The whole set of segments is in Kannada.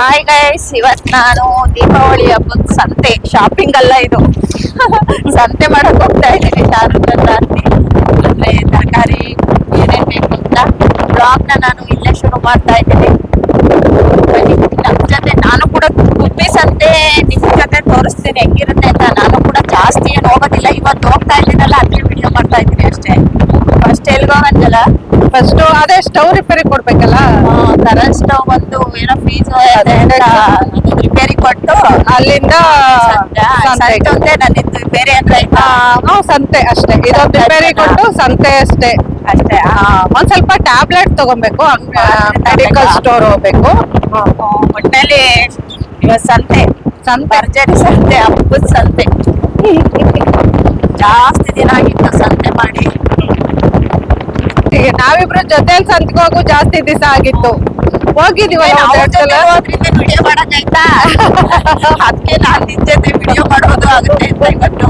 ಹಾಯ್ ಗೈಸ್ ಇವತ್ ನಾನು ದೀಪಾವಳಿ ಹಬ್ಬದ ಸಂತೆ ಶಾಪಿಂಗ್ ಅಲ್ಲ ಇದು. ಸಂತೆ ಮಾಡಕ್ ಹೋಗ್ತಾ ಇದ್ದೀನಿ ಶಾರುಖಾಂತಿ ಅಂದ್ರೆ ತರಕಾರಿ ಏನೇನ್ ಬೇಕು ಅಂತ. ಬ್ಲಾಗ್ನ ನಾನು ಇಲ್ಲೇ ಶುರು ಮಾಡ್ತಾ ಇದ್ದೀನಿ. ನಮ್ ಜೊತೆ ನಾನು ಕೂಡ ಗುಬ್ಬಿ ಸಂತೆ ನಿಮ್ ಜೊತೆ ತೋರಿಸ್ತೀನಿ. ಹೆಂಗಿರುತ್ತೆ ಅಂತ ನಾನು ಕೂಡ ಜಾಸ್ತಿ ಏನು ಹೋಗೋದಿಲ್ಲ. ಇವತ್ತು ಹೋಗ್ತಾ ಇದ್ದೀನಲ್ಲ, ಅದೇ ವಿಡಿಯೋ ಮಾಡ್ತಾ ಇದ್ದೀನಿ ಫಸ್ಟ್ ಎಲ್ಗೋಗಂತಲ್ಲ ಫಸ್ಟ್ ಅದೇ ಸ್ಟವ್ ರಿಪೇರಿ ಕೊಡ್ಬೇಕಲ್ಲ? ಕರೆಂಟ್ ಸ್ಟವ್ ಒಂದು ಏನೋ ಫೀಸ್ ರಿಪೇರಿ ಕೊಟ್ಟು ಅಲ್ಲಿಂದ ಸಂತೆ ನನ್ನಿದ್ದು ಬೇರೆ ಅಂದ್ರೆ ಸಂತೆ ಅಷ್ಟೇ. ಇದೊಂದು ರಿಪೇರಿ ಕೊಟ್ಟು ಸಂತೆ ಅಷ್ಟೇ. ಅಷ್ಟೇ ಒಂದ್ ಸ್ವಲ್ಪ ಟ್ಯಾಬ್ಲೆಟ್ ತಗೊಬೇಕು ಮೆಡಿಕಲ್ ಸ್ಟೋರ್ ಹೋಗ್ಬೇಕು. ಒಟ್ಟಲ್ಲಿ ಇವತ್ತು ಸಂತೆ ಸಂತೆ. ಭರ್ಜರಿ ಸಂತೆ ಹಬ್ಬದ ಸಂತೆ. ಜಾಸ್ತಿ ದಿನ ಆಗಿತ್ತು ಸಂತೆ ಮಾಡಿ. ಈಗ ನಾವಿಬ್ರು ಜೊತೆಲಿ ಸಂತೆಗೆ ಹೋಗು ಜಾಸ್ತಿ ದಿವಸ ಆಗಿತ್ತು. ಹೋಗಿದೀವಲ್ಲ ಒಂದ್ ಎರಡ್ ಸಲ? ವಿಡಿಯೋ ಮಾಡಕ್ಕಾಯ್ತಾ? ಅದಕ್ಕೆ ನಾನ್ ನಿನ್ ಜೊತೆ ವಿಡಿಯೋ ಮಾಡೋದು ಆಗುತ್ತೆ ಅಂತ ಇವತ್ತು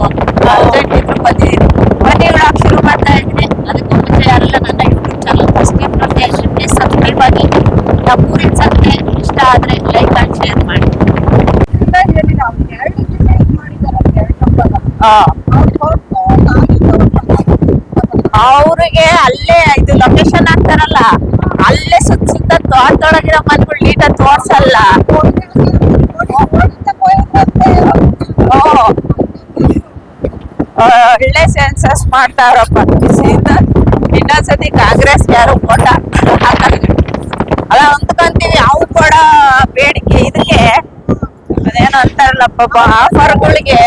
ಅರ್ಜೆಂಟ್ ಇದ್ರು ಬಂದಿದ್ದೀನಿ ಬನ್ನಿ ಇವಾಗ ಶುರು ಮಾಡ್ತಾ ಇದ್ದೀನಿ ಅದಕ್ಕೂ ಮುಂಚೆ ಯಾರೆಲ್ಲ ನನ್ನ ಯೂಟ್ಯೂಬ್ ಚಾನಲ್ ಫಸ್ಟ್ ಟೈಮ್ ನೋಡ್ತಾ ಇದ್ದೀನಿ ಸಬ್ಸ್ಕ್ರೈಬ್ ಆಗಿ ನಮ್ಮೂರಿನ ಸಂತೆ ಇಷ್ಟ ಆದ್ರೆ ಲೈಕ್ ಅಂಡ್ ಶೇರ್ ಮಾಡಿ. ಅವ್ರಿಗೆ ಅಲ್ಲೇ ಇದು ಲೊಕೇಶನ್ ಹಾಕ್ತಾರಲ್ಲ ಅಲ್ಲೇ ಸುತ್ತ ಸುತ್ತ ತೋಟದೊಳಗಿರೋ ಮನೆಗಳು ನೀಟಾಗಿ ತೋರ್ಸಲ್ಲ ಓ. ಒಳ್ಳೆ ಸೆನ್ಸಸ್ ಮಾಡ್ತಾರಪ್ಪ ಬಿಸಿಯಿಂದ ಇನ್ನೊಂದ್ಸತಿ ಕಾಂಗ್ರೆಸ್ ಯಾರು ಕೊಟ್ಟ ಅಲ್ಲ, ಅಂದ್ಕೊಂತೀವಿ ಅವು ಕೊಡ ಬೇಡಿಕೆ ಇದಕ್ಕೆ ಅದೇನು ಅಂತಾರಲ್ಲ ಪಾಪ ಆಫರ್ಗಳಿಗೆ.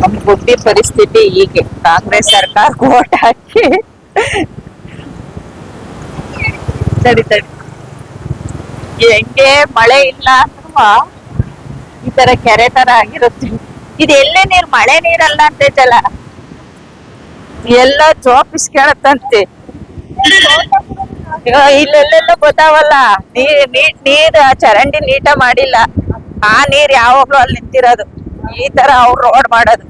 ನಮ್ ಗುಡ್ಡಿ ಪರಿಸ್ಥಿತಿ ಹೀಗೆ. ಕಾಂಗ್ರೆಸ್ ಸರ್ಕಾರ ಓಟ್ ಹಾಕಿ. ತಡಿ ತಡಿ ಹೆಂಗೆ ಮಳೆ ಇಲ್ಲ ಅಂದ್ರೂ ಈ ತರ ಕೆರೆ ತರ ಆಗಿರುತ್ತೆ. ಇದು ಎಲ್ಲೇ ನೀರ್? ಮಳೆ ನೀರಲ್ಲ ಅಂತೈತಲ್ಲ ಎಲ್ಲ ಜೋಪಿಸ್ ಕೇಳತ್ತಂತೆ. ಇಲ್ಲೆಲ್ಲೆಲ್ಲ ಗೊತ್ತಾವಲ್ಲ. ನೀರ್ ನೀಟ್ ನೀರ್ ಚರಂಡಿ ನೀಟ ಮಾಡಿಲ್ಲ. ಆ ನೀರ್ ಯಾವಾಗ್ಲೂ ಅಲ್ಲಿ ನಿಂತಿರೋದು. ಈ ತರ ಅವ್ರು ರೋಡ್ ಮಾಡೋದು.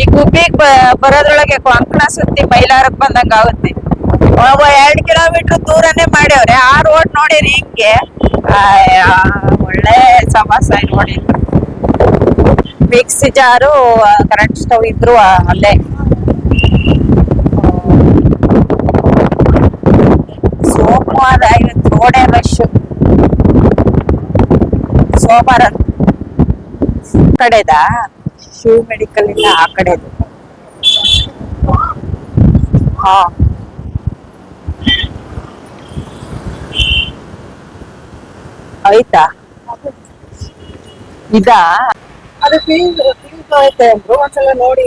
ಈ ಗುಬ್ಬಿಗ್ ಬರೋದ್ರೊಳಗೆ ಕೊಂಕಣ ಸುತ್ತಿ ಮೈಲಾರಕ್ ಬಂದಂಗ ಆಗುತ್ತೆ ಎರಡ್ ಕಿಲೋಮೀಟರ್ ದೂರನೇ ಮಾಡ್ಯವ್ರೆ. ಆ ರೋಡ್ ನೋಡಿರಿ ಹಿಂಗೆ. ಒಳ್ಳೆ ಸಮಸ್ಯೆ ನೋಡಿ ಮಿಕ್ಸಿ ಜಾರು ಕರೆಂಟ್ ಸ್ಟವ್ ಇದ್ರು ಅಲ್ಲೇ. ಸೋಮವಾರ ಇವತ್ತು ರೋಡೆ ರಶ್ ಸೋಮವಾರ ಕಡೆದ? ಶಿವ ಮೆಡಿಕಲ್ ಇಂದ ಆ ಕಡೆದು. ಹಾ. ಆಯ್ತಾ? ಇದಾ? ಅದು ಫೀಸ್ ಫೀಸ್ ಐತೆ ಅಂದ್ರು? ಒಂದ್ಸಲ ನೋಡಿ.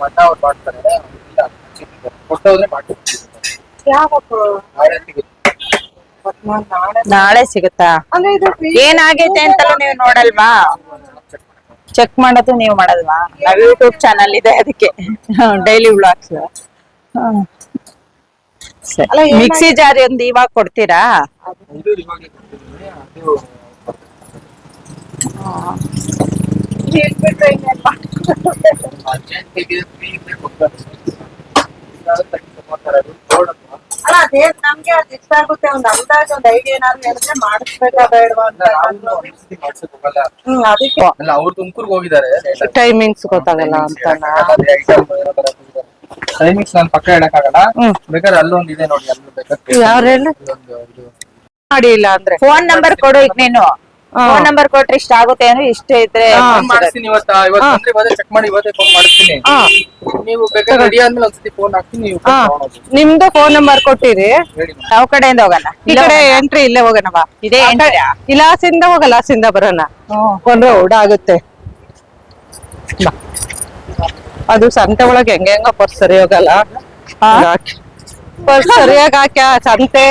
ಮಠ ಅವ್ರು ಮಾಡ್ತಾರೆ. ಮಾಡ್ತಾರೆ ನಾಳೆ ಸಿಗುತ್ತೆ. ನಾಳೆ ನಾಳೆ ಸಿಗುತ್ತಾ? ಅಂದ್ರೆ ಇದು fees ಏನಾಗೈತೆ ಅಂತಲೂ ನೀವು ನೋಡಲ್ವಾ? ಚೆಕ್ ಮಾಡೋದು ನೀವು ಮಾಡಲ್ವಾ? ಯೂಟ್ಯೂಬ್ ಚಾನಲ್ ಇದೆ ಅದಕ್ಕೆ. Daily vlogs? ಮಿಕ್ಸಿ ಜಾರಿ ಒಂದು ಇವಾಗ ಕೊಡ್ತೀರಾ? ಅದು ನಮ್ಗೆ ಅದು ಇಷ್ಟ ಆಗುತ್ತೆ. ಒಂದ್ ಅಂದಾಜ್ ಒಂದ್ ಐಡಿಯಾ ಏನಾದ್ರು ಹೇಳಿದ್ರೆ ಮಾಡಿಸ್ಬೇಕಾ ಬೇಡವಾ ಅಂತ ಹ್ಮ್ ಅದಕ್ಕೆ. ಟೈಮಿಂಗ್ಸ್ ಗೊತ್ತಾಗಲ್ಲ ಅಂತ ಟೈಮಿಂಗ್ಸ್ ನಾನು ಪಕ್ಕ ಹೇಳಕ್ಕಾಗಲ್ಲ. ಹ್ಮ್. ಬೇಕಾದ್ರೆ ಅಲ್ಲೊಂದು ಇದೆ ನೋಡಿ ಅಲ್ಲಿ ಬೇಕಾದ್ರೆ ಯಾರು ಹೇಳಿ? ಇಲ್ಲೊಂದು ಇದು ಮಾಡಿ ಇಲ್ಲ ಅಂದ್ರೆ. ಫೋನ್ ನಂಬರ್ ಕೊಡು ಈಗ ನೀನು. ಫೋನ್ ನಂಬರ್ ಕೊಟ್ರೆ ಇಷ್ಟ ಆಗುತ್ತೆ ಅಂದ್ರೆ ಇಷ್ಟ ಇದ್ರೆ. ಫೋನ್ ಮಾಡಿಸ್ತೀನಿ ಇವತ್ತ? ಇವತ್ತು ಬಂದ್ರೆ ಇವತ್ತೇ ಚೆಕ್ ಮಾಡಿ ಇವತ್ತೇ ಫೋನ್ ಮಾಡ್ತೀನಿ ಹಾ. ನೀವು ಬೇಕಾದ್ರೆ ರೆಡಿ ಆದ್ಮೇಲೆ ಒಂದ್ಸತಿ ಫೋನ್ ಹಾಕ್ತೀನಿ ನೀವು ಹಾ. ನಿಮ್ದು ಫೋನ್ ನಂಬರ್ ಕೊಟ್ಟಿರಿ. ಹೇಳಿ madam. ಯಾವ ಕಡೆಯಿಂದ ಹೋಗೋಣ. ಈ ಕಡೆ ಎಂಟ್ರಿ ಇಲ್ಲೇ ಹೋಗೋಣ ಬಾ. ಇದೇ ಆ ಕಡೆ- ಇಲಾಸಿಂದ ಹೋಗಲ್ಲ ಲಾಸಿಂದ ಬರೋಣ. ಒಂದ್ ರೌಡ್ ಆಗುತ್ತೆ. ಬಾ. ಅದು ಸಂತೆ ಒಳಗೆ ಹೆಂಗ ಹೆಂಗ ಪರ್ಸ್ ಸರಿ ಹೋಗಲ್ಲ. ಪರ್ಸ್ ಸರಿಯಾಗಿ ಹಾಕ್ಯಾ? ಸಂತೆ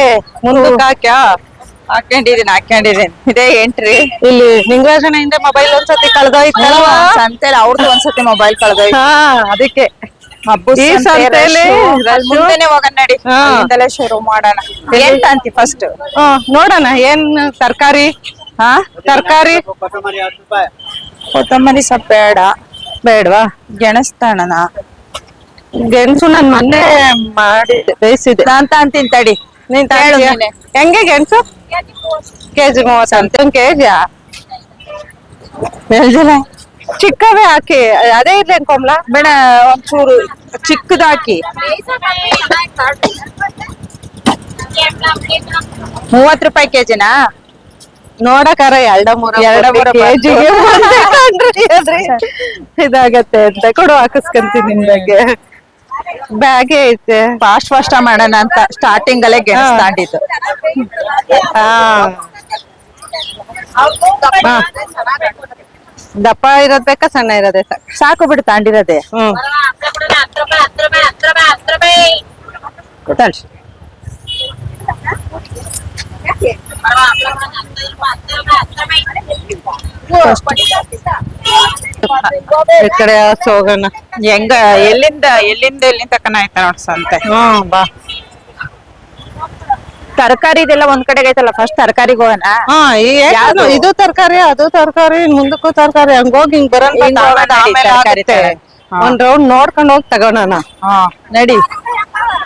ಮುಂದಕ್ಕೆ ಹಾಕ್ಯಾ? ಹಾಕೊಂಡಿದೀನಿ ಹಾಕೊಂಡಿದೀನಿ ಇದೇ ಎಂಟ್ರಿ. ಇಲ್ಲಿ ನಿಂಗರಾಜನ ಹಿಂದೆ ಮೊಬೈಲ್ ಒಂದ್ಸತಿ ಕಳ್ದೋಯ್ತಲ್ವಾ? ಸಂತೆ ಅವ್ರದ್ದು ಒಂದ್ಸತಿ ಮೊಬೈಲ್ ಕಳ್ದೋಯ್ತು. ಹಾ ಅದಕ್ಕೆ. ಈ ಸಂತೆಲಿ. ಮುಂದೆನೆ ಹೋಗೋಣ ನಡಿ. ಶುರು ಮಾಡೋಣ. ಫಸ್ಟ್ ಹಾ ನೋಡೋಣ ಏನ್ ತರಕಾರಿ? ಹಾ ತರಕಾರಿ? ಕೊತ್ತಂಬರಿ ಸೊಪ್ಪು ಬೇಡ. ಬೇಡವಾ ಗೆಣಸ್ತಾಣನ? ಗೆಣಸು ನಾನ್ ಮೊನ್ನೆ ಮಾಡಿ ಬೇಯಿಸಿದೆ ನಾನ್ ತಾಂತೀನಿ ತಡಿ. ನೀನ್ ಹೇಳು? ನೀನೆ. ಹೆಂಗೆ ಗೆಣಸು? ಕೆಜಿ ಮೂವತ್ತಂತೆ. ಒಂದ್ ಕೆಜಿಯಾ? ಹೇಳ್ದಿಲ್ಲ. ಚಿಕ್ಕವೇ ಹಾಕಿ. ಅದೇ ಇರ್ಲಿ ಅನ್ಕೊಂಬ್ಲ ಬೇಡ ಒಂಚೂರು ಚಿಕ್ಕದಾಕಿ. ಮೂವತ್ ರೂಪಾಯಿ ಕೆಜಿನಾ? ನೋಡಕಾರ ಎರಡ ಮೂರ ಎರಡ ಮೂರ ಕೆಜಿಗೆ ಇದಾಗತ್ತೆ ಅಂತ. ಕೊಡು ಹಾಕಿಸ್ಕೊಂತೀನಿ ನಿಮ್ಗೆ ಬ್ಯಾಗೆ ಐತೆ. ಫಾಸ್ಟ್ ಫಾಸ್ಟ್ ಮಾಡೋಣ ಅಂತ ಸ್ಟಾರ್ಟಿಂಗ್ ಅಲ್ಲೇ ಗೆಣಸ್ ಹಾ. ತಾಂಡಿದ್ದು. ಹಾ. ಹಾ. ದಪ್ಪ ಇರೋದ್ ಬೇಕಾ ಸಣ್ಣ ಇರೋದೆ ಸಾಕು ಸಾಕು ಬಿಡು ತಾಂಡಿರೋದೆ. ಹ್ಮ್. ತಳ್ಸಿ. ಈ ಕಡೆ ಹೋಗೋಣ ಹೆಂಗ ಎಲ್ಲಿಂದ ಎಲ್ಲಿಂದ ಎಲ್ಲಿಂದ ತಕನ ಆಯ್ತಾ ನೋಡ್ ಸಂತೆ? ಹ್ಮ್ ಬಾ. ತರಕಾರಿ ಇದೆಲ್ಲ ಒಂದ್ ಕಡೆ ಐತಲ್ಲ ಫಸ್ಟ್ ತರಕಾರಿಗೆ ಹೋಗೋಣ? ಹಾ ಈ ಯಾವ್ದು? ಯಾವ್ದು? ಇದು ತರಕಾರಿ ಅದು ತರಕಾರಿ ಮುಂದಕ್ಕೂ ತರಕಾರಿ ಹಂಗೋಗಿ ಹಿಂಗ್ ಬರೋಣ ಹಿಂಗ್ ಹೋಗೋಣ ನಡಿ, ತರ್ಕಾರಿ ತಗೊಳ್ಳೋಣ. ಹಾ. ಒಂದ್ ರೌಂಡ್ ನೋಡ್ಕೊಂಡ್ ಹೋಗಿ ತಗೋಣ ಹಾ. ನಡಿ.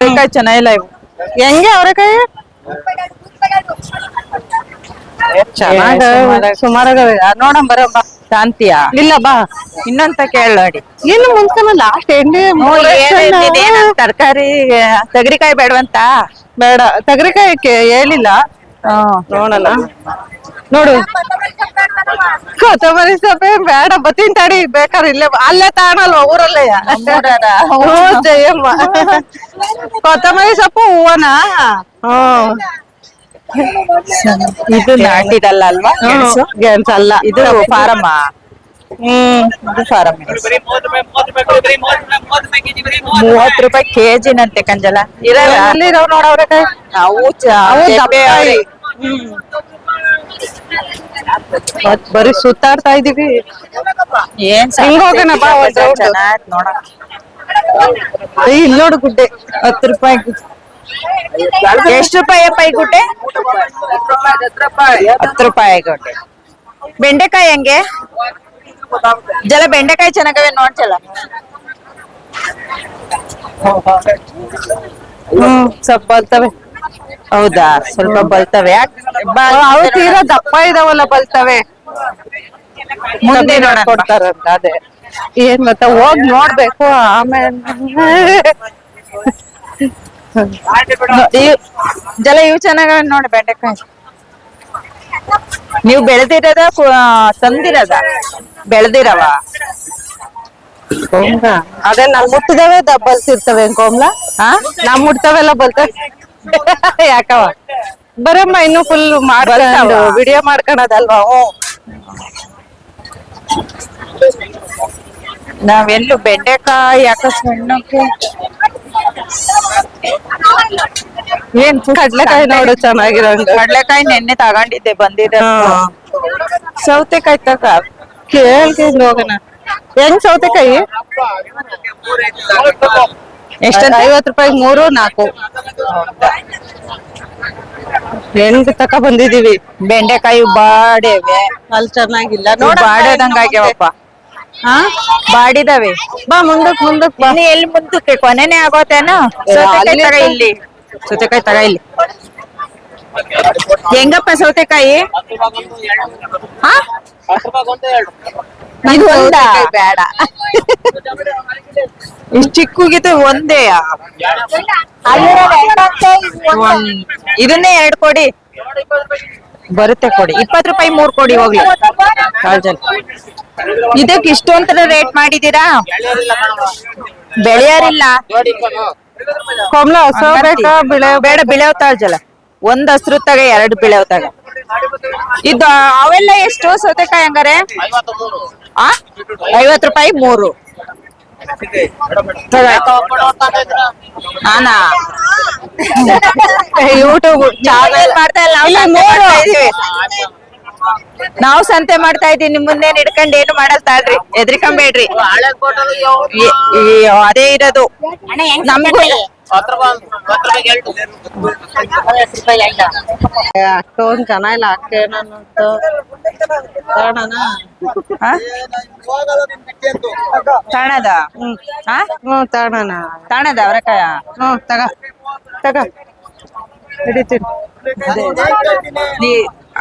ಬೇಕಾಯ್ ಚೆನ್ನಾಗಿಲ್ಲ ಇವು. ಹೆಂಗೆ ಅವ್ರೆಕಾಯಿ? ಚೆನ್ನಾಗ ಸುಮಾರಾಗವೆ ನೋಡಂ ಬರೋ ಬಾ. ಶಾಂತಿಯ? ಇಲ್ಲ ಬಾ. ಇನ್ನೊಂತ ಕೇಳ ನೋಡಿ. ಇನ್ನು ಮುಂಚೆನ ಲಾಸ್ಟ್ ಎಂಡಿ ತರಕಾರಿ ತಗರಿಕಾಯಿ ಬೇಡವಂತ? ಬೇಡ. ತಗರಿಕಾಯಿ ಹೇಳಿಲ್ಲ. ನೋಡಲ್ಲ. ನೋಡು. ಕೊತ್ತಂಬರಿ ಸೊಪ್ಪೆ ಬೇಡ. ಬತ್ತೀನ್ ತಡಿ. ಬೇಕಾದ್ರೆ ಇಲ್ಲೇ ಅಲ್ಲೇ ತಾಣಲ್ವ ಊರಲ್ಲೇ? ಜಯಮ್ಮ. ಕೊತ್ತಂಬರಿ ಸೊಪ್ಪು ಹೂವನಾ? ಹ್ಮ್ ಇದು ನಾಟಿದಲ್ಲ ಅಲ್ವಾ ಗೆಣಸು? ಅಲ್ಲ. ಇದು ಫಾರಮ್ಮ ಹ್ಮ್. ಇದು ಫಾರಂ ಬರೀ ಮೂವತ್ತು ರೂಪಾಯಿ ಮೂವತ್ತು ರೂಪಾಯಿ ಕೊಡಿ ಬರೀ ಮೂವತ್ತು ರೂಪಾಯಿ ಮೂವತ್ತು ರೂಪಾಯಿ ಕೆಜಿ ನಂತೆ ಮೂವತ್ತು ಮೂವತ್ ರೂಪಾಯಿ ಕೆಜಿನಂತೆ ಕಂಜಲ. ಇರಲ್ಲ? ನೋಡವ್ರ ನಾವು ಬರೀ ಸುತ್ತಾಡ್ತಾ ಇದೀವಿ. ಏನ್ ಹಿಂಗ್ ಹೋಗೋಣ. ನೋಡ ಏಯ್, ಇಲ್ಲ್ ನೋಡು ಗುಡ್ಡೆ. ಹತ್ತು ರೂಪಾಯಿ. ಎಷ್ಟು ರೂಪಾಯಿ ಗುಡ್ಡೆ? ಹತ್ತು ರೂಪಾಯಿ ಗುಡ್ಡೆ. ಬೆಂಡೆಕಾಯಿ ಹೆಂಗೆ? ಜಲ ಬೆಂಡೆಕಾಯಿ ಚೆನ್ನಾಗವೆ ನೋಡ್ತಲ್ಲ ಹ್ಮ್ ಸ್ವಲ್ಪ ಬಲ್ತವೆ. ಹೌದಾ? ಸ್ವಲ್ಪ ಬಲ್ತವೆ. ಅವು ತೀರಾ ದಪ್ಪ ಇದಾವಲ್ಲ ಬಲ್ತವೆ. ಮುಂದೆ ನೋಡ್ಕೊಡ್ತಾರಂತ ಅದೇ. ಏನ್ ಗೊತ್ತಾ ಹೋಗ್ ನೋಡ್ಬೇಕು ಆಮೇಲೆ. ಜಲ ಇವು ನೋಡಿ ಬೆಂಡೆಕಾಯಿ. ನೀವು ಬೆಳ್ದಿರದ ತಂದಿರದ? ಬೆಳೆದಿರವ? ಅದೇ ನಾವ್ ಮುಟ್ಟಿದವೆ ಬಲ್ತಿರ್ತವೆ ಕೋಮ್ಲ ಹಾ ನಮ್ ಮುಟ್ತವೆಲ್ಲ ಬಲ್ತವೆ ಯಾಕವ? ಬರಮ್ಮ ಇನ್ನು ಫುಲ್ ಮಾಡ್ಕೊಂಡು? ವಿಡಿಯೋ ಮಾಡ್ಕೊಳದಲ್ವಾ? ಹ್ಞೂ ನಾವೆಲ್ಲೂ ಬೆಂಡೆಕಾಯಿ ಅಕಸ್ಮಾಕ್ಕೆ ಏನ್ ಕಡ್ಲೆಕಾಯಿ ನೋಡು ಚೆನ್ನಾಗಿರೋ ಕಡ್ಲೆಕಾಯಿ ನೆನ್ನೆ ತಗೊಂಡಿದ್ದೆ ಬಂದಿದೆ. ಸೌತೆಕಾಯಿ ತಕ. ಕೇಳ್ಕೊಂಡು ಹೋಗೋಣ ಹೆಂಗ್ ಸೌತೆಕಾಯಿ? ಎಷ್ಟಂತ? ಐವತ್ ರೂಪಾಯಿ ಮೂರು ನಾಲ್ಕು. ಹೆಂಗ್ ತಕ ಬಂದಿದೀವಿ ಬೆಂಡೆಕಾಯಿ ಬಾಡೇವೆ ಅಲ್ಲಿ ಚೆನ್ನಾಗಿಲ್ಲ. ನೋಡ ಬಾಡೋದಂಗಾಗ್ಯಾವಪ್ಪ ಹಾ? ಬಾಡಿದವೆ. ಬಾ ಮುಂದಕ್ ಮುಂದಕ್ ಬಾ. ಎಲ್ಲಿ ಮುಂದಕ್ಕೆ? ಕೊನೆನೆ ಆಗೋತೇನೋ? ಸೌತೆಕಾಯಿ ತಗ ಇಲ್ಲಿ. ಸೌತೆಕಾಯಿ ತಗ ಇಲ್ಲಿ. ಹೆಂಗಪ್ಪ ಸೌತೆಕಾಯಿ? ಹಾ? ಇದು ಒಂದಾ. ಬೇಡ. ಇಷ್ಟು ಚಿಕ್ಕಗಿತ್ತು ಒಂದೇ. ಒಂದ್- ಇದನ್ನೇ ಎರಡು ಕೊಡಿ. ಬರುತ್ತೆ ಕೊಡಿ. ಇಪ್ಪತ್ ರೂಪಾಯಿ ಮೂರ್ ಕೊಡಿ ಹೋಗ್ಲಿ. ಇದಕ್ ಇದಕ್ಕೆ ಇಷ್ಟೊಂತರ ರೇಟ್ ಮಾಡಿದೀರಾ ಬೆಳೆಯಾರಿಲ್ಲ. ಕಮಲ ಹೊಸ ಬಿಳೆ ಬೇಡ ಬಿಳೆವ್ ಒಂದ್ ಹಸ್ರು ತಗ ಎರಡು ಬಿಳೆವ್ ತಗ ಇದು ಅವೆಲ್ಲ ಎಷ್ಟು ಸೌತೆಕಾಯಿ ಹಂಗಾರೆ? ಐವತ್ ರೂಪಾಯಿ ಮೂರು. ನಾನಾ? ಯೂಟ್ಯೂಬ್ ಚಾನೆಲ್ ಮಾಡ್ತಾ ಇಲ್ಲ? ನಾವು ಸಂತೆ ಮೂರು. ಮಾಡ್ತಾ ಇದೀವಿ ನಾವು ಸಂತೆ ಮಾಡ್ತಾ ಇದೀವಿ ನಿಮ್ ಮುಂದೆ ಹಿಡ್ಕೊಂಡ್ ಏನು ಮಾಡಲ್ ತಾಳ್ರಿ? ಎದ್ರಿಕೊಂಬೇಡ್ರಿ. ಅದೇ ಇರೋದು. ನಮ್ಗೂ ಅಷ್ಟೊಂದ್ ಜನ ಇಲ್ಲ ತಗೋಣನ ತಾಣದ ಹ್ಮ್. ಹಾ? ಹ್ಮ್ ತಗೋಣನ ತಾಣದ ಅವರೆಕಾಯ? ಹ್ಮ್ ತಗ ತಗ. ಹಿಡಿತೀನಿ.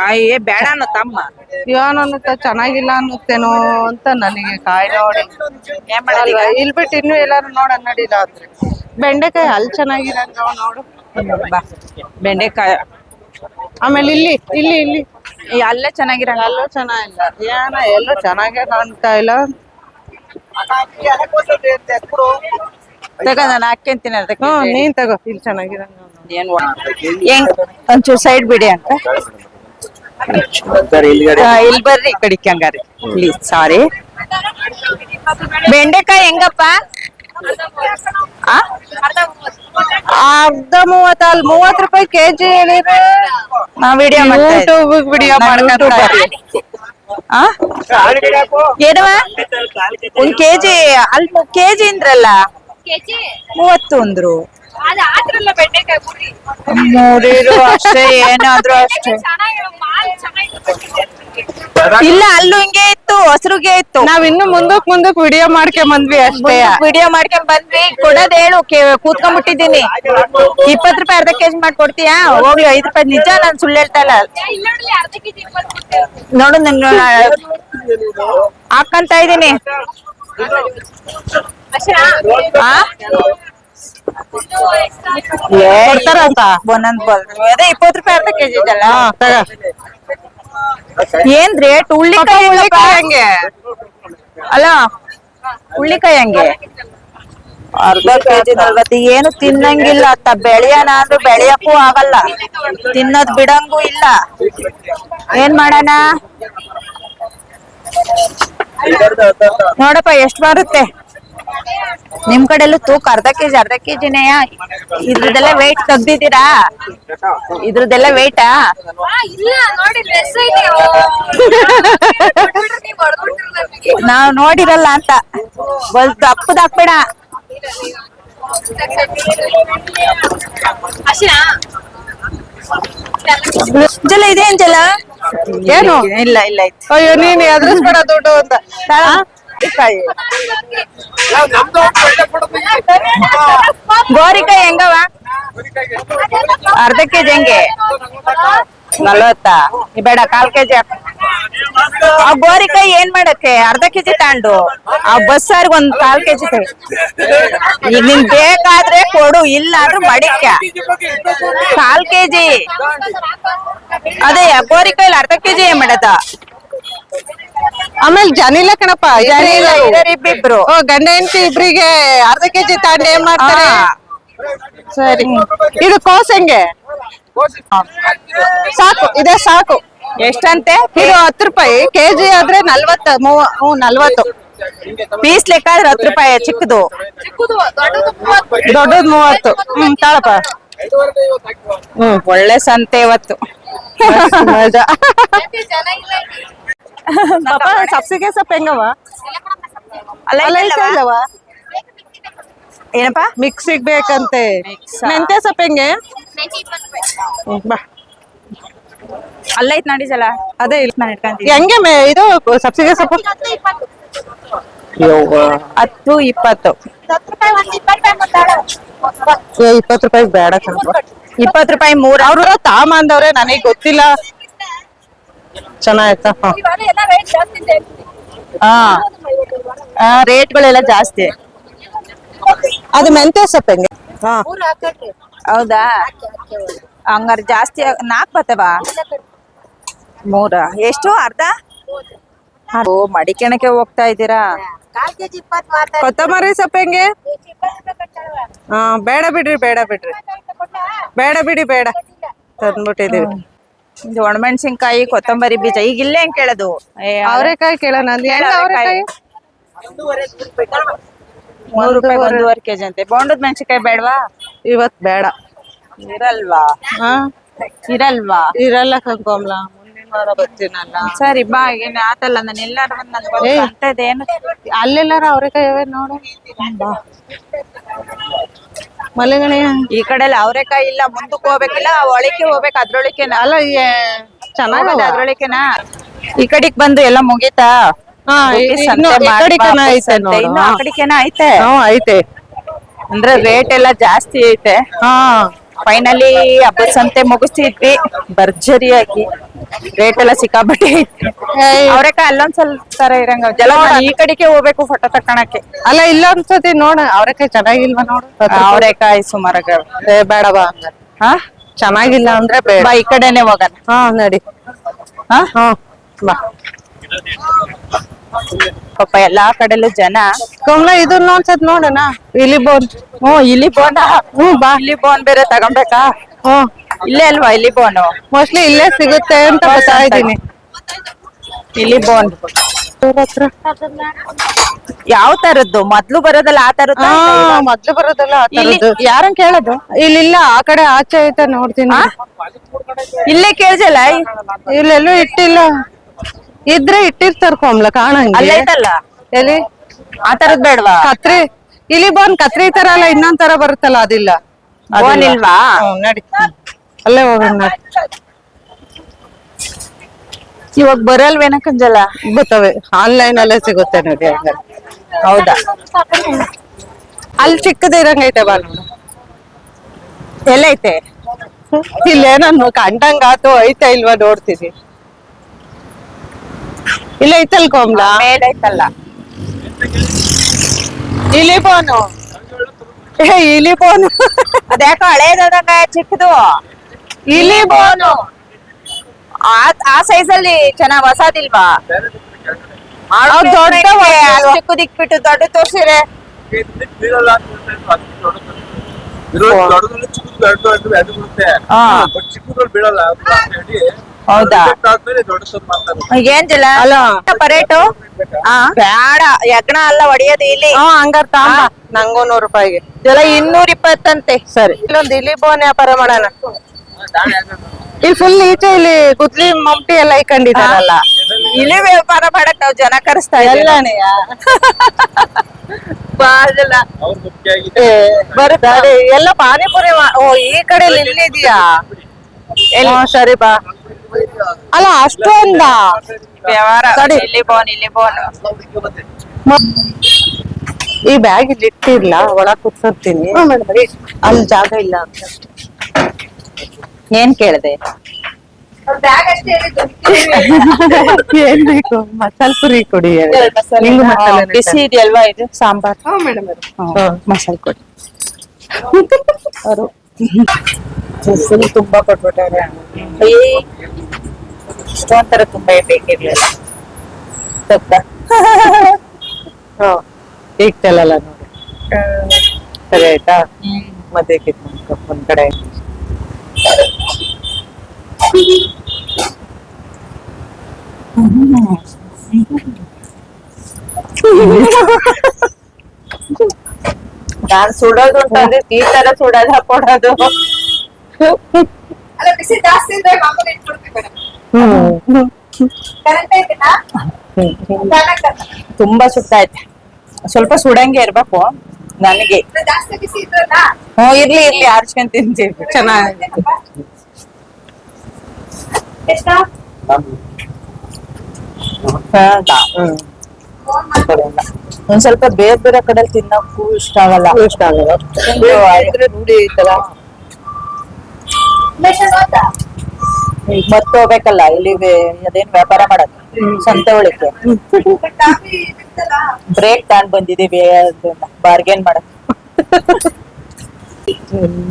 ಅಯ್ಯೇ ಬೇಡ ಅನ್ನೋ ತಮ್ಮ. ಅನ್ನುತ್ತ ಚೆನ್ನಾಗಿಲ್ಲ ಅನ್ನತ್ತೇನೋ ಅಂತ ನನಗೆ ಕಾಯಿ ನೋಡಿ. ಏನ್ ಮಾಡೋದು ಈಗ? ಅಲ್ವಾ? ಇಲ್ಲಿ ಬಿಟ್ಟು ಇನ್ನು ಎಲ್ಲಾರು ನೋಡ ನಡೀಲ ಅಂದ್ರೆ ಬೆಂಡೆಕಾಯಿ ಅಲ್ಲಿ ಚೆನ್ನಾಗಿರಂಗ ನೋಡು. ಬಾ. ಬೆಂಡೆಕಾಯ. ಆಮೇಲೆ ಇಲ್ಲಿ ಇಲ್ಲಿ ಇಲ್ಲಿ. ಅಲ್ಲೇ ಚೆನ್ನಾಗಿರಂಗ ಅಲ್ಲೂ ಚೆನ್ನಾಗಿಲ್ಲ. ಏನ ಎಲ್ಲೂ ಚೆನ್ನಾಗೇ ಕಾಣ್ತಾ ಇಲ್ಲ. ತಗೋ ನಾನು ಹಾಕ್ಯಂತೀನಿ ಅದಕ್ಕೆ. ಹ್ಮ್ ನೀನ್ ತಗೋ. ಇಲ್ಲಿ ಚೆನ್ನಾಗಿರಂಗ ನೋಡು. ಏನ್ ಒಂಚೂರು ಸೈಡ್ ಬಿಡಿ ಅಂತ. ಇಲ್ಲಿ ಬರ್ರಿ ಈ ಕಡಿಕೆ ಹಂಗಾರಿ ಪ್ಲೀಸ್ ಸಾರಿ ಬೆಂಡೆಕಾಯಿ ಹೆಂಗಪ್ಪ ಆ? ಅರ್ಧ ಮೂವತ್ತ ಅಲ್ಲಿ ಮೂವತ್ ರೂಪಾಯಿ ಕೆಜಿ ಹೇಳಿದ್ರೆ ನಾ ವಿಡಿಯೋ ಮಾಡ್ತಾ ಯೂಟ್ಯೂಬ್ ವಿಡಿಯೋ ಮಾಡ್ಕೊಂತಾರೆ ಆ ಏನವ ಒಂದ್ ಕೆಜಿ ಅಲ್ಲಿ ಕೆಜಿ ಅಂದ್ರಲ್ಲ ಮೂವತ್ತು ಅಂದ್ರು ಮೂರಿರು ಅಷ್ಟೇ ಏನಾದ್ರು ಅಷ್ಟೇ. ಇಲ್ಲ ಅಲ್ಲೂ ಹಿಂಗೆ ಇತ್ತು ಹಸ್ರುಗೆ ಇತ್ತು. ನಾವ್ ಇನ್ನು ಮುಂದಕ್ ಮುಂದಕ್ ವಿಡಿಯೋ ಮಾಡ್ಕೊಂಡ್ ಬಂದ್ವಿ ಅಷ್ಟೇ. ವಿಡಿಯೋ ಮಾಡ್ಕೊಂಡ್ ಬಂದ್ವಿ. ಕೊಡೋದ್ ಹೇಳು ಕೇ- ಕೂತ್ಕೊಂಡ್ಬಿಟ್ಟಿದ್ದೀನಿ ಇಪ್ಪತ್ ರೂಪಾಯಿ ಅರ್ಧ ಕೆಜಿ ಮಾಡ್ಕೊಡ್ತೀಯಾ ಹೋಗ್ಲಿ ಐದ್ ರೂಪಾಯಿ ನಿಜ ನಾನ್ ಸುಳ್ಳು ಹೇಳ್ತಾ ಇಲ್ಲ. ನೋಡು ನಂಗೆ ಹಾಕಂತ ಇದೀನಿ ಕೊಡ್ತಾರಂತ? ಒಂದೊಂದ್ ಬಲ್. ಅದೇ ಇಪ್ಪತ್ ರೂಪಾಯಿ ಅರ್ಧ ಕೆಜಿ ಇದೆಲ್ಲ ಏನ್ ರೇಟ್ ಉಳ್ಳಿಕಾಯಿ ಹುಳ್ಳಿಕಾಯಿ ಹಂಗೆ ಅಲ್ಲ, ಉಳ್ಳಿಕಾಯಿ ಹಂಗೆ? ಅರ್ಧ ಕೆಜಿ ನಲ್ವತ್ತು. ಏನು ತಿನ್ನಂಗಿಲ್ಲ ಅತ್ತ. ಬೆಳೆಯೋಣ ಅಂದ್ರೆ ಬೆಳೆಯಕ್ಕೂ ಆಗಲ್ಲ. ತಿನ್ನೋದ್ ಬಿಡಂಗೂ ಇಲ್ಲ. ಏನ್ ಮಾಡೋಣ? ನೋಡಪ್ಪ, ಎಷ್ಟ್ ಬರುತ್ತೆ ನಿಮ್ ಕಡೆಲ್ಲೂ ತೂಕ ಅರ್ಧ ಕೆಜಿ, ಅರ್ಧ ಕೆಜಿನೆಯ ಇದ್ರದ್ದೆಲ್ಲ ವೇಟ್ ತೆಗ್ದಿದ್ದೀರಾ? ಇದ್ರದ್ದೆಲ್ಲ ವೇಟಾ ನೀವು ನೋಡಿರಲ್ಲ ಅಂತ ಬಲ್ ದಪ್ಪದ ಹಾಕ್ಬೇಡ ಜಲ ಇದೆ ಜಲ ಏನು? ಇಲ್ಲ ಇಲ್ಲ ಅಯ್ಯೋ ನೀನ್ ಎದುರಿಸ್ಬೇಡ ದುಡ್ಡು ಅಂತ ಕಾಯಿ ಗೋರಿಕಾಯಿ ಹೆಂಗವ ಅರ್ಧ ಕೆಜಿ ಹೆಂಗೆ? ನಲ್ವತ್ತಾ. ಬೇಡ ಕಾಲ್ ಕೆಜಿ ಆ ಗೋರಿಕಾಯಿ ಏನ್ ಮಾಡಕ್ಕೆ ಅರ್ಧ ಕೆಜಿ ತಾಂಡು. ಆ ಬಸ್ಸಾರ್ಗ್ ಒಂದ್ ಕಾಲ್ ಕೆಜಿ ಈಗ ನಿನ್ ಬೇಕಾದ್ರೆ ಕೊಡು ಇಲ್ಲ ಅಂದ್ರೆ ಮಡಿಕ ಕಾಲ್ ಕೆಜಿ. ಅದೇ ಗೋರಿಕಾಯಿಲಿ ಅರ್ಧ ಕೆಜಿ ಏನ್ ಮಾಡದ? ಆಮೇಲೆ ಜನಿಲ್ಲ ಕಣಪ್ಪ. ಜನ ಇಲ್ಲ, ಜನಿಲ್ಲ ಇದಾರೆ ಇಬ್ಬಿಬ್ರು. ಓ ಗಂಡ ಹೆಂಡತಿ ಇಬ್ರಿಗೆ ಅರ್ಧ ಕೆಜಿ ತಾಂಡೆ ಏನ್ ಮಾಡ್ತಾರೆ? ಸರಿ. ಇದು ಕೋಸ್ ಹೆಂಗೆ? ಸಾಕು ಇದೆ ಸಾಕು. ಎಷ್ಟಂತೆ? ಇದು ಹತ್ತು ರೂಪಾಯಿ. ಕೆಜಿ ಆದ್ರೆ ನಲ್ವತ್ತು ಮೂವ ಹ್ಞೂ ನಲ್ವತ್ತು. ಪೀಸ್ ಲೆಕ್ಕ ಆದ್ರೆ ಹತ್ತು ರೂಪಾಯಿ ಚಿಕ್ಕದು. ಚಿಕ್ಕದು ದೊಡ್ಡದು ಮೂವತ್ತು. ದೊಡ್ಡದ್ ಮೂವತ್ತು ಹ್ಮ್ ತಾಳಪ್ಪ. ಹ್ಮ್ ಒಳ್ಳೆ ಸಂತೆ ಇವತ್ತು. ಪಾಪ ಸಬ್ಸಿಗೆ ಸೊಪ್ಪು ಹೆಂಗವ ಅಲ್ಲ ಅಲ್ಲ ಇಲ್ಲವಾ? ಐತೆ ಇಲ್ಲವ ಏನಪ್ಪಾ? ಮಿಕ್ಸಿಗ್ ಬೇಕಂತೆ? ಮೆಂತ್ಯ ಸೊಪ್ಪು ಹೆಂಗೆ? ಬಾ. ಅಲ್ಲ ಐತ್ ಅದೇ ಇಲ್ಲ. ನಾನು ಇಟ್ಕೊಂತೀನಿ. ಹೆಂಗೆ ಮೆ- ಇದು ಸಬ್ಸಿಗೆ ಸೊಪ್ಪು? ಹತ್ತು ಇಪ್ಪತ್ತು. ಏ ಇಪ್ಪತ್ತು ರೂಪಾಯಿ ಬೇಡ. ಕಣಪ್ಪ ಇಪ್ಪತ್ತು ರೂಪಾಯಿ ಮೂರ್. ಅವ್ರು ತಾಮಂದವ್ರೆ ನನಗೆ ಗೊತ್ತಿಲ್ಲ. ಚೆನ್ನಾಯ್ತಾ ಹಾ. ಹಾ. ರೇಟ್ಗಳೆಲ್ಲ ಜಾಸ್ತಿ. ಅದು ಮೆಂತ್ಯ ಸೊಪ್ಪು ಹೆಂಗೆ? ಹಾ. ಹೌದಾ? ಹಂಗಾರೆ ಜಾಸ್ತಿ ನಾಲ್ಕು ಬರ್ತವ? ಮೂರ ಎಷ್ಟು? ಅರ್ಧ? ಓ ಮಡಿಕೆಣಕ್ಕೆ ಹೋಗ್ತಾ ಇದ್ದೀರಾ? ಕೊತ್ತಂಬರಿ ಸೊಪ್ಪು ಹೆಂಗೆ? ಹಾ ಬೇಡ ಬಿಡ್ರಿ ಬೇಡ ಬಿಡ್ರಿ. ಬೇಡ ಬಿಡಿ ಬೇಡ. ತಂದ್ಬಿಟ್ಟಿದೀವಿ ಇದು ಒಣಮೆಣಸಿನ್ಕಾಯಿ ಕೊತ್ತಂಬರಿ ಬೀಜ ಈಗ ಇಲ್ಲೇ ಹೆಂಗ್ ಕೇಳೋದು? ಏ, ಅವರೆಕಾಯಿ ಕೇಳೋಣ ಅಂದ್ ಹೆಂಗ್ ಅವರೆಕಾಯಿ. ಮೂರು ರೂಪಾಯಿ ಒಂದೂವರೆ ಕೆಜಿ ಅಂತೆ. ಬೋಂಡದ ಮೆಣಸಿನ್ಕಾಯಿ ಬೇಡವಾ? ಇವತ್ ಬೇಡ. ಇರಲ್ವಾ? ಹಾ? ಇರಲ್ವಾ? ಇರಲ್ಲ ಕಂಕೋಮ್ಲ ಮುಂದಿನ ವಾರ ಬರ್ತೀನಲ್ಲ. ಸರಿ ಬಾ ಏನು ಆತಲ್ಲ ನಾನು ಎಲ್ಲಾರು ಬಂದು ನನ್ಗೆ. ಅಂತದೇನು ಅಲ್ಲೆಲ್ಲಾರ ಅವರೆಕಾಯಿ ನೋಡು. ಬಾ. ಈ ಕಡೆ ಅವ್ರೆಕಾಯಿ ಇಲ್ಲ ಮುಂದಕ್ಕೆ ಹೋಗ್ಬೇಕಿಲ್ಲ ಒಳಕ್ಕೆ ಹೋಗ್ಬೇಕು ಅದ್ರೊಳಕೆನ? ಅಲ್ಲ ಚೆನ್ನಾಗದ ಅದ್ರೊಳಕೆನಾ? ಈ ಕಡೆಗ್ ಬಂದು ಎಲ್ಲ ಮುಗೀತಾ? ಐತೆ. ಅಂದ್ರೆ ರೇಟ್ ಎಲ್ಲ ಜಾಸ್ತಿ ಐತೆ. ಹಾ. ಫೈನಲಿ ಹಬ್ಬದ ಸಂತೆ ಮುಗಿಸ್ತಿದ್ವಿ. ಭರ್ಜರಿಯಾಗಿ. ರೇಟ್ ಎಲ್ಲ ಏಯ್. ಅವರೆಕಾಯಿ ಅಲ್ಲೊಂದ್ ಸ್ವಲ್ಪ ತರ ಇರಂಗ ಜಲ ಈ ಕಡೆಗೆ ಹೋಗ್ಬೇಕು ಫೋಟೋ ತಕೊಳಕ್ಕೆ ಅಲ್ಲ ಇಲ್ಲ ಅನ್ಸತಿ ನೋಡ ಅವ್ರಕ ಚೆನ್ನಾಗಿಲ್ವಾ ನೋಡ. ಅವರೆಕಾಯಿ ಸುಮಾರಾಗ ಏ, ಬೇಡ ಬಾ ಹಂಗಾರೆ. ಹಾ? ಚೆನ್ನಾಗಿಲ್ಲ ಅಂದ್ರೆ ಬೇಡ. ಈ ಕಡೆನೆ ಹೋಗೋಣ. ಹಾ ನಡಿ. ಹಾ? ಹಾ ಬಾ. ಪಾಪ ಎಲ್ಲಾ ಕಡೆಲೂ ಜನ. ಕಮಲ ಇದನ್ನ ನೋಡ್ಸದ್ ನೋಡೋಣ. ಇಲ್ಲಿ ಬೋನ್. ಹ್ಮ್ ಇಲ್ಲಿ ಬೋನ. ಹ್ಮ್ ಬಾ. ಇಲ್ಲಿ ಬೋನ್ ಬೇರೆ ತಗೊಂಬೇಕಾ? ಹ್ಮ್ ಇಲ್ಲೇ ಅಲ್ವಾ ಇಲ್ಲಿ ಬೋನು? ಮೋಸ್ಟ್ಲಿ ಇಲ್ಲೇ ಸಿಗುತ್ತೆ ಅಂತ ಬರ್ತಾ ಇದ್ದೀನಿ. ಇಲ್ಲಿ ಬೋನ್. ಯಾವ ತರದ್ದು? ಮೊದ್ಲು ಬರೋದಲ್ಲ ಆ ತರದ್ದು? ಮೊದ್ಲು ಬರೋದಲ್ಲ ಆ ತರದ್ದು. ಯಾರನ್ ಕೇಳೋದು? ಇಲ್ಲಿಲ್ಲ ಆ ಕಡೆ ಆಚೆ ಐತೆ ನೋಡ್ತೀನಿ. ಇಲ್ಲೇ ಕೇಳ್ಸಲ್ಲ ಇಲ್ಲೆಲ್ಲೂ ಇಟ್ಟಿಲ್ಲ. ಇದ್ರೆ ಇಟ್ಟಿರ್ತಾರ ಕೋಮ್ಲ ಕಾಣಂಗಿಲ್ಲ ಕಾಣಂಗೆ ಐತಲ್ಲ ಎಲ್ಲಿ? ಆ ತರದ್ ಬೇಡವಾ? ಕತ್ರಿ ಇಲ್ಲಿ ಬಂದ್ ಕತ್ರಿ ತರ ಅಲ್ಲ ಇನ್ನೊಂದ್ ತರ ಬರುತ್ತಲ್ಲ ಅದಿಲ್ಲ. ಬೋನ್ ಇಲ್ವಾ ಹ್ಮ್, ನಡಿ. ಅಲ್ಲೇ ಹೋಗೋಣ ನಡಿ. ಇವಾಗ ಬರಲ್ವೇನ ಕಂಜಲ? ಗೊತ್ತವೆ ಆನ್ಲೈನ್ ಅಲ್ಲೇ ಸಿಗುತ್ತೆ ನೋಡಿ ಹಂಗಾರೆ. ಹೌದಾ? ಅಲ್ಲಿ ಚಿಕ್ಕದ ಇರಂಗೈತೆ ಬಾ ನೋಡು. ಎಲ್ಲೈತೆ? ಇಲ್ಲೇನೋ ಕಂಡಂಗಾತು ಐತೆ ಐತಾ ಇಲ್ವಾ ನೋಡ್ತೀನಿ. ಇಲ್ಲ ಐತಲ್ ಕೋಮ್ಲ? ಐತಲ್ಲ. ಇಲಿ ಫೋನು ಏ ಇಲಿ ಫೋನು ಅದ್ಯಾಕೋ ಹಳೇದಂಗ ಚಿಕ್ಕದು? ಇಲಿ ಫೋನು ಆ ಆ ಸೈಜ್ ಅಲ್ಲಿ ಚೆನ್ನಾಗ್ ಹೊಸದಿಲ್ವಾ? ಚಿಕ್ಕದಿಕ್ಬಿಟ್ಟು ದೊಡ್ಡ ತೋರ್ಸಿರೆ ಚಿಕ್ಕದ್ರಲ್ಲಿ ಬೀಳಲ್ಲ ಅಂತ ಹೇಳಿ. ಹೌದಾ? reject ಆದ್ಮೇಲೆ ದೊಡ್ಡದು ಮಾಡ್ತಾರೆ ಏನ್ ಜಲ ಅಲ್ಲ. ಪರೇಟು? ಬೇಡ ಯಜ್ಞ ಅಲ್ಲ ಹೊಡಿಯೋದು ಇಲ್ಲಿ. ಹಂಗಾರ ತಾಂಬ. ನಂಗೂ ನೂರು ರೂಪಾಯಿಗೆ. ಇದೆಲ್ಲ ಇನ್ನೂರ ಇಪ್ಪತ್ತಂತೆ. ಸರಿ. ಇಲ್ಲೊಂದು ಇಲಿ ಬೋನ್ ವ್ಯಾಪಾರ ಮಾಡೋಣ. ಇಲ್ಲಿ ಫುಲ್ ಈಚೆ ಇಲ್ಲಿ ಗುದ್ಲಿ ಮಮ್ಟಿ ಎಲ್ಲ ಇಕೊಂಡಿದಾರಲ್ಲ ಇಲ್ಲಿ ವ್ಯಾಪಾರ ಮಾಡಕ್ ನಾವ್ ಜನ ಕರೆಸ್ತಾ ಇಲ್ಲ ಎಲ್ಲಾನೆಯ ಬಾಜಲ ಅವ್ರು ಮುಖ್ಯವಾಗಿ ಬರುತ್ತಾ? ಎಲ್ಲ ಪಾನಿಪುರಿ ಓ ಈ ಕಡೆ ಇಲ್ಲಿ ಇದೆಯಾ ಸರಿ ಬಾ. ಅಲ್ಲ ಅಷ್ಟೊಂದ? ವ್ಯವಹಾರ. ಇಲ್ಲಿ ಬೋನ್ ಇಲ್ಲಿ ಬೋನ್ ಈ ಬ್ಯಾಗ್ ಇಲ್ಲಿ ಇಟ್ಟಿರ್ಲ ಒಳ ಕುತ್ಕೊತೀನಿ. ಅಲ್ಲಿ ಜಾಗ ಇಲ್ಲ ಅಂತ. ಏನ್ ಕೇಳಿದೆ? ಬ್ಯಾಗ್ ಅಷ್ಟೇ ಹೇಳಿದ್ದು. ಏನ್ ಬೇಕು? ಮಸಾಲ ಪುರಿ ಕೊಡಿ ನಿಂಗು ಮಸಾಲೆ ಬಿಸಿ ಇದೆಯಲ್ವಾ ಇದು? ಸಾಂಬಾರ್. ಮಸಾಲೆ ಕೊಡಿ. ಅವರು. ಫುಲ್ ತುಂಬಾ ಕೊಟ್ಬಿಟ್ಟಾರೆ. ಇಷ್ಟೊಂಥರ ತುಂಬಾ ಬೇಕಿರ್ಲಿಲ್ಲ. ಗೊತ್ತಾ? ಹ್ಮ್. ಈಗ ಚೆಲ್ಲಲ್ಲ ನೋಡಿ ಸರಿ ಆಯ್ತಾ? ಮತ್ತೆ ಕಿತ್ಕೊಂಡು ಒಂದ್ ಕಡೆ. ನಾನ್ ಸುಡೋದು ಅಂತಂದ್ರೆ ಈ ತರ ಸುಡೋದ ಕೊಡೋದು. ಅಲ್ಲ ಬಿಸಿ ಜಾಸ್ತಿ ಇದ್ರೆ ಮಾಮೂಲಿ ಇಟ್ಬಿಡ್ತೀವಿ ಮೇಡಮ್. ಹ್ಮ್. ಕರೆಂಟ್ ಐತಿನಾ ತುಂಬಾ ಸುಟ್ಟೈತೆ ಸ್ವಲ್ಪ ಸುಡಂಗೆ ಇರ್ಬೇಕು ನನಗೆ. ಜಾಸ್ತಿ ಬಿಸಿ ಇದ್ರಲ್ಲ? ಹ್ಮ್ ಇರ್ಲಿ ಇರ್ಲಿ ಆರ್ಚ್ಕೊಂಡ್ ತಿಂತೀವಿ. ಚೆನ್ನಾಗಿದೆ. ಎಷ್ಟ ಒಂದ್ ಸ್ವಲ್ಪ ಬೇರೆ ಬೇರೆ ಕಡೆ ತಿನ್ನಕ್ಕೂ ಇಷ್ಟ ಆಗಲ್ಲ. ಇಷ್ಟ ಆಗಲ್ಲ. ರೂಢಿ ಐತಲ್ಲ ಈಗ ಮತ್ತೆ ಹೋಗ್ಬೇಕಲ್ಲ ಇಲ್ಲಿ ಅದೇನ್ ವ್ಯಾಪಾರ ಮಾಡಕ್? ಸಂತೆ ಉಳಿಕೆ ಬ್ರೇಕ್ ತಗೊಂಡ್ ಬಂದಿದೀವಿ ಬಾರ್ಗೇನ್ ಮಾಡಕ್.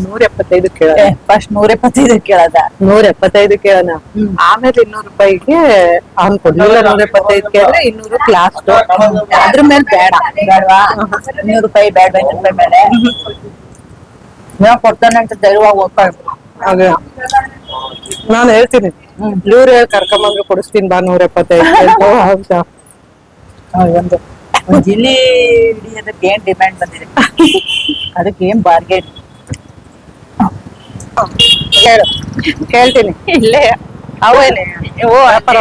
ನೂರ ಎಪ್ಪತ್ತೈದು ಕೇಳೋಣ. ಫಸ್ಟ್ ನೂರ ಎಪ್ಪತ್ತೈದು ಕೇಳದ? ನೂರ ಎಪ್ಪತ್ತೈದು ಕೇಳೋಣ ಆಮೇಲೆ ಇನ್ನೂರು ರೂಪಾಯಿಗೆ ಅವ್ನ್ ಕೊಡ್ಲಿಲ್ಲ ನೂರ ಎಪ್ಪತ್ತೈದು ಕೇಳಿದ್ರೆ ಇನ್ನೂರು ಕ್ಲಾಸ್ ಅದ್ರ ಮೇಲೆ ಬೇಡ. ಬೇಡವಾ? ಇನ್ನೂರು ರೂಪಾಯಿ ಬೇಡ ಐನೂರು ರೂಪಾಯಿ ಮೇಲೆ ನೀವು ಕೊಡ್ತಾನೆ ಅಂತ ಧೈರ್ಯವಾಗಿ ಹೋಗ್ಬಾರ್ದು. ಅದೇ. ನಾನು ಹೇಳ್ತೀನಿ. ಇವ್ರು ಹೇಳಿ ಕರ್ಕೊಂಬಂದ್ರೆ ಕೊಡಿಸ್ತೀನಿ ಬಾ ನೂರ ಎಪ್ಪತ್ತೈದು ಒಂದು. ಒಂದು ಹಿಡಿಯೋದಕ್ಕೆ ಏನ್ ಡಿಮ್ಯಾಂಡ್ ಬಂದಿದೆ? ಅದಕ್ಕೆ ಏನ್ ಬಾರ್ಗೇನ್ ಹೇಳು. ಕೇಳ್ತೀನಿ. ಇಲ್ಲೇ. ಅವೇನೆ ಓ ವ್ಯಾಪಾರ.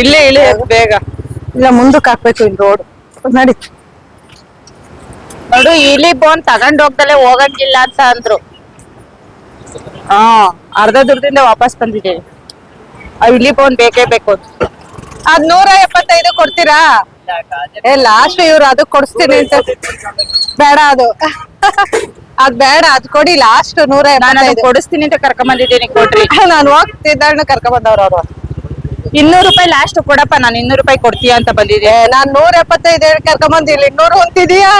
ಇಲ್ಲೇ ಇಳಿ ಬೇಗ. ಇಲ್ಲ ಮುಂದಕ್ಕೆ ಹಾಕ್ಬೇಕು ಇಲ್ಲಿ ರೋಡ್ ನಡಿ. ನೋಡು ಇಲಿ ಬೋನ್ ತಗೊಂಡ್ ಹೋಗ್ದಲೆ ಹೋಗಂಗಿಲ್ಲ ಅಂತ ಅಂದ್ರು. ಹಾ ಅರ್ಧ ದುಡ್ದಿಂದ ವಾಪಸ್ ಬಂದಿದ್ದೇವೆ ಆ ಇಲಿ ಬೋನ್ ಬೇಕೇ ಬೇಕು ಅದ್ ನೂರ ಎಪ್ಪತ್ತೈದು ಕೊಡ್ತೀರಾ? ಏ ಲಾಸ್ಟ್ ಇವ್ರು ಅದು ಕೊಡಿಸ್ತೀನಿ ಅಂತ. ಬೇಡ ಅದು. ಅದ್ ಬೇಡ ಅದ್ ಕೊಡಿ ಲಾಸ್ಟ್ ನೂರ ಕೊಡಿಸ್ತೀನಿ ಅಂತ ಕರ್ಕೊಂಡ್ ಬಂದಿದ್ದೀನಿ ಕೊಡ್ರಿ. ನಾನು ಹೋಗ್ತಿದ್ದಾಳೆ ಕರ್ಕೊಂಡ್ ಬಂದವ್ರು ಅವ್ರು. ಇನ್ನೂರು ರೂಪಾಯಿ ಲಾಸ್ಟ್ ಕೊಡಪ್ಪ ನಾನು ಇನ್ನೂರು ರೂಪಾಯಿ ಕೊಡ್ತೀಯ ಅಂತ ಬಂದಿದ್ದೆ. ನಾನು ನೂರ ಎಪ್ಪತ್ತೈದು ಹೇಳಿ ಕರ್ಕೊಂಡ್ ಇಲ್ಲಿ ಇನ್ನೂರು ಹೊಂತಿದೀಯಾ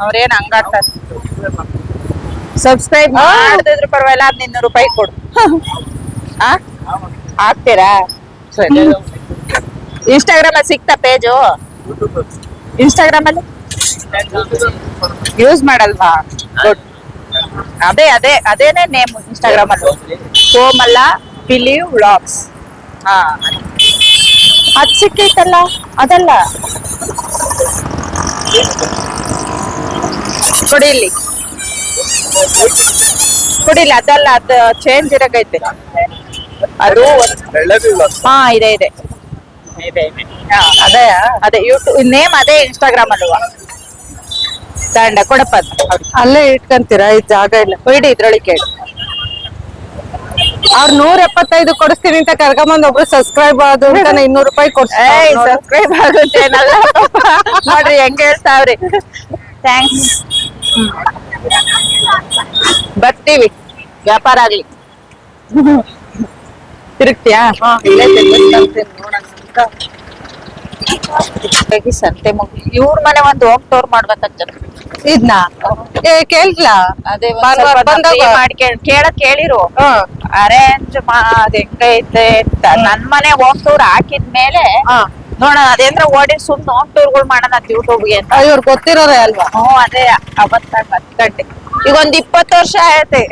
ಅವ್ರೇನ್ ಹಂಗಾಡ್ತಾರೆ ಸಬ್ಸ್ಕ್ರೈಬ್ ಮಾಡಿದ್ರು ಪರವಾಗಿಲ್ಲ ಅದ್ ಇನ್ನೂರು ರೂಪಾಯಿ ಕೊಡು. ಆ? ಹಾಕ್ತೀರಾ? ಸರಿ. ಇನ್ಸ್ಟಾಗ್ರಾಮ್ ಅಲ್ಲಿ ಸಿಗ್ತಾ ಪೇಜು ಇನ್ಸ್ಟಾಗ್ರಾಮ್ ಅಲ್ಲಿ? ಯೂಸ್ ಮಾಡಲ್ವಾ? ಗುಡ್ ಅದೇ ಅದೇ ಅದೇನೆ ನೇಮ್ ಇನ್ಸ್ಟಾಗ್ರಾಮ್ ಅಲ್ಲಿ. ಕೋಮಲ್ಲ ಬಿಲೀವ್ ವ್ಲಾಗ್ಸ್ ಹಾ. ಅದ್ ಸಿಕ್ಕೈತಲ್ಲ ಅದಲ್ಲ. ಕೊಡಿ ಇಲ್ಲಿ ಕೊಡಿಲ್ಲ ಅದಲ್ಲ ಅದು ಚೇಂಜ್ ಇರಕೈತೆ. ಅದು ಹಾ ಇದೆ ಇದೆ. ಅದೇ ಅದೇ ಯೂಟ್ಯೂಬ್ ನೇಮ್ ಅದೇ ಇನ್ಸ್ಟಾಗ್ರಾಮ್ ಅಲ್ವಾ? ದಂಡ ಕೊಡಪ್ಪ. ಅಲ್ಲೇ ಇಟ್ಕೊಂತೀರಾ? ಇದು ಜಾಗ ಇಲ್ಲ. ಇಡಿ ಇದ್ರೊಳಗೆ ಕೇಳಿ. ಅವ್ರ ನೂರ ಎಪ್ಪತ್ತೈದು ಕೊಡಿಸ್ತೀನಿ ಅಂತ ಕರ್ಕೊಂಬಂದ್ ಒಬ್ರು ಸಬ್ಸ್ಕ್ರೈಬ್ ಆದ್ರು ಅಂತ ಇನ್ನೂರು ರೂಪಾಯಿ ಕೊಡ್ಸ್ತಾರೆ ಸಬ್ಸ್ಕ್ರೈಬ್ ಆಗುತ್ತೆ ನೋಡ್ರಿ ಹೆಂಗ್ ಹೇಳ್ತಾವ್ರಿ. ಥ್ಯಾಂಕ್ಸ್ ಬರ್ತೀವಿ. ವ್ಯಾಪಾರ ಆಗ್ಲಿ. ತಿರುಗ್ತೀಯಾ. ಸಂತೆ ಮುಗಿ. ಇವ್ರ ಮನೆ ಒಂದು ಹೋಮ್ ಟೋರ್ ಮಾಡ್ಬೇಕಂತ ಇದ್ನ? ಏ ಕೇಳ್ಲಾ ಅದೇ free ಕೇಳಕ್ ಕೇಳಿರು. ಹಾ. ಅರೇಂಜ್ ಅದ್ ಹೆಂಗೈತೆ ಅಂತ. ನನ್ ಮನೆ ಹೋಮ್ ಟೂರ್ ಹಾಕಿದ್ಮೇಲೆ ನೋಡೋಣ ಅದೇಂದ್ರ ಓಡಿ ಸುಮ್ನೆ ಹೋಮ್ ಟೂರ್ಗಳು ಮಾಡೋಣ ಯೂಟ್ಯೂಬ್ ಯೂಟ್ಯೂಬ್ಗೆ ಅಂತ. ಇವ್ರು ಗೊತ್ತಿರೋರೇ ಅಲ್ವಾ? ಹ್ಮ್ ಅದೇ ಅವತ್ತ ಹತ್ತು ಗಂಟೆ. ಈಗ ಒಂದ್ ಇಪ್ಪತ್ತು ವರ್ಷ ಆಯ್ತೆ.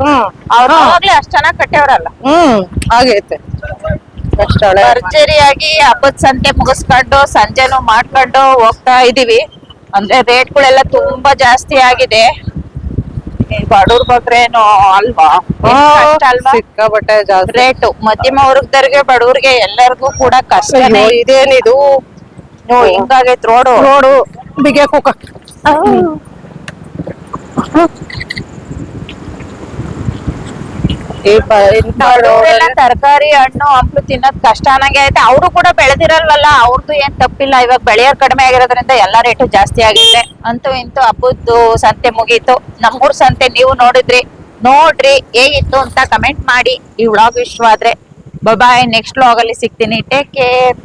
ಹ್ಮ್ ಅವ್ರು. ಅವಾಗ್ಲೇ ಅಷ್ಟ್ ಚೆನ್ನಾಗ್ ಕಟ್ಟೆವ್ರಲ್ಲ. ಹ್ಮ್ ಆಗೈತೆ. ಅಷ್ಟ್ ಭರ್ಜರಿಯಾಗಿ ಹಬ್ಬದ ಸಂತೆ ಮುಗಿಸ್ಕೊಂಡು ಸಂಜೆನು ಮಾಡ್ಕೊಂಡು ಹೋಗ್ತಾ ಇದೀವಿ. ಅಂದ್ರೆ ರೇಟ್ಗಳೆಲ್ಲ ತುಂಬಾ ಜಾಸ್ತಿ ಆಗಿದೆ. ಬಡವ್ರ ಬಗ್ರೇನು ಅಲ್ವಾ? ಸಿಕ್ಕಾಪಟ್ಟೆ ಜಾಸ್ತಿ. ರೇಟು ಮಧ್ಯಮ ವರ್ಗದವ್ರಿಗೆ ಬಡವ್ರಿಗೆ ಎಲ್ಲರಿಗೂ ಕೂಡ ಕಷ್ಟನೇ ಇದೇನಿದು? ನೋ ಹಿಂಗಾಗೈತ್ ರೋಡು. ನೋಡು ಬಿಗೆ ಕುಕ್ಕ ತರಕಾರಿ ಹಣ್ಣು ಹಂಪ್ಲು ತಿನ್ನೋದ್ ಕಷ್ಟ ಅನ್ನಂಗೆ ಐತೆ ಅವರು ಕೂಡ ಬೆಳೆದಿರಲ್ವಲ್ಲ ಅವ್ರದ್ದು ಏನ್ ತಪ್ಪಿಲ್ಲ. ಇವಾಗ ಬೆಳೆಯೋರ್ ಕಡಿಮೆ ಆಗಿರೋದ್ರಿಂದ ಎಲ್ಲಾ ರೇಟು ಜಾಸ್ತಿ ಆಗಿದೆ. ಅಂತೂ ಇಂತೂ ಹಬ್ಬದ್ದು ಸಂತೆ ಮುಗೀತು. ನಮ್ಮೂರ್ ಸಂತೆ ನೀವು ನೋಡಿದ್ರಿ ನೋಡ್ರಿ ಹೇಗಿತ್ತು ಅಂತ ಕಮೆಂಟ್ ಮಾಡಿ. ಈ ವ್ಲಾಗ್ ಇಷ್ಟವಾದ್ರೆ ಬಾಯ್ ನೆಕ್ಸ್ಟ್ ವ್ಲಾಗ್ ಅಲ್ಲಿ ಸಿಗ್ತೀನಿ. Take care